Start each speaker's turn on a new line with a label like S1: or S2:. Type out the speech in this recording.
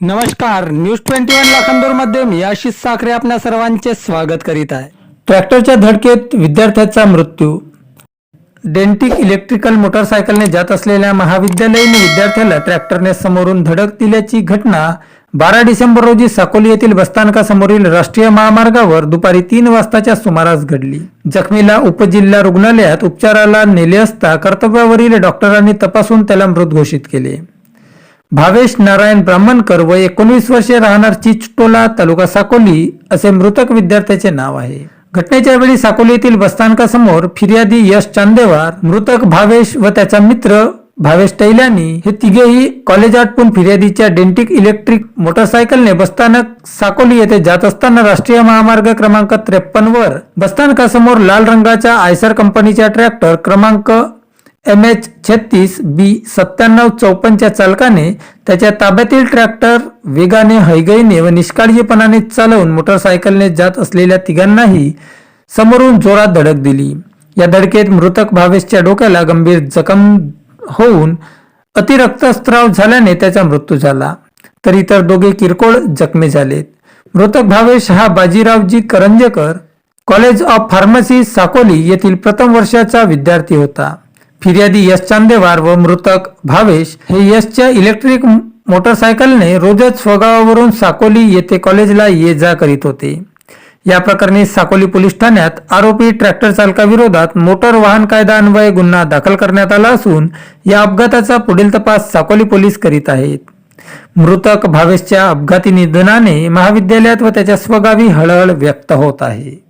S1: नमस्कार news twenty one लाखांदूरमध्ये मी आशिष साखरे आपल्या सर्वांचे स्वागत करीत आहे. ट्रॅक्टरच्या धडकेत विद्यार्थ्याचा मृत्यू. डेंटिक इलेक्ट्रिकल मोटरसायकलने जात असलेल्या महाविद्यालयीन विद्यार्थ्याला ट्रॅक्टरने समोरून धडक दिल्याची घटना बारा डिसेंबर रोजी साकोली येथील बसस्थानकासमोरील राष्ट्रीय महामार्गावर दुपारी तीन वाजताच्या सुमारास घडली. जखमीला उपजिल्हा रुग्णालयात उपचाराला नेले असता कर्तव्यावरील डॉक्टरांनी तपासून त्याला मृत घोषित केले. भावेश नारायण ब्राह्मणकर व एकोणवीस वर्षे राहणार चिचटोला तालुका साकोली असे मृतक विद्यार्थ्याचे नाव आहे. घटनेच्या वेळी साकोली येथील बसस्थानकासमोर फिर्यादी यश चांदेवार मृतक भावेश व त्याचा मित्र भावेश टैलानी हे तिघेही कॉलेज आटपून फिर्यादीच्या डेंटिक इलेक्ट्रिक मोटरसायकलने बसस्थानक साकोली येथे जात असताना राष्ट्रीय महामार्ग क्रमांक त्रेपन्न वर बसस्थानकासमोर लाल रंगाच्या आयसर कंपनीच्या ट्रॅक्टर क्रमांक एम एच छत्तीस बी सत्त्याण्णव चौपन्नच्या चालकाने त्याच्या ताब्यातील ट्रॅक्टर वेगाने हैगईने व निष्काळजीपणाने चालवून मोटरसायकलने जात असलेल्या तिघांनाही समोरून जोरात धडक दिली. या धडकेत मृतक भावेशच्या डोक्याला गंभीर जखम होऊन अतिरक्तस्त्राव झाल्याने त्याचा मृत्यू झाला. तर इतर दोघे किरकोळ जखमी झालेत. मृतक भावेश हा बाजीरावजी Karanjekar college of pharmacy Sakoli येथील प्रथम वर्षाचा विद्यार्थी होता. फिर्यादी यश चांदेवार व मृतक भावेश हे यशच्या इलेक्ट्रिक मोटरसायकलने रोजच स्वगावावरून साकोली येथे कॉलेजला ये जा करीत होते. या प्रकरणी साकोली पोलीस ठाण्यात आरोपी ट्रॅक्टर चालकाविरोधात मोटर वाहन कायदा अन्वये गुन्हा दाखल करण्यात आला असून या अपघाताचा पुढील तपास साकोली पोलीस करीत आहेत. मृतक भावेशच्या अपघाती निधनाने महाविद्यालयात व त्याच्या स्वगावी हळहळ व्यक्त होत आहे.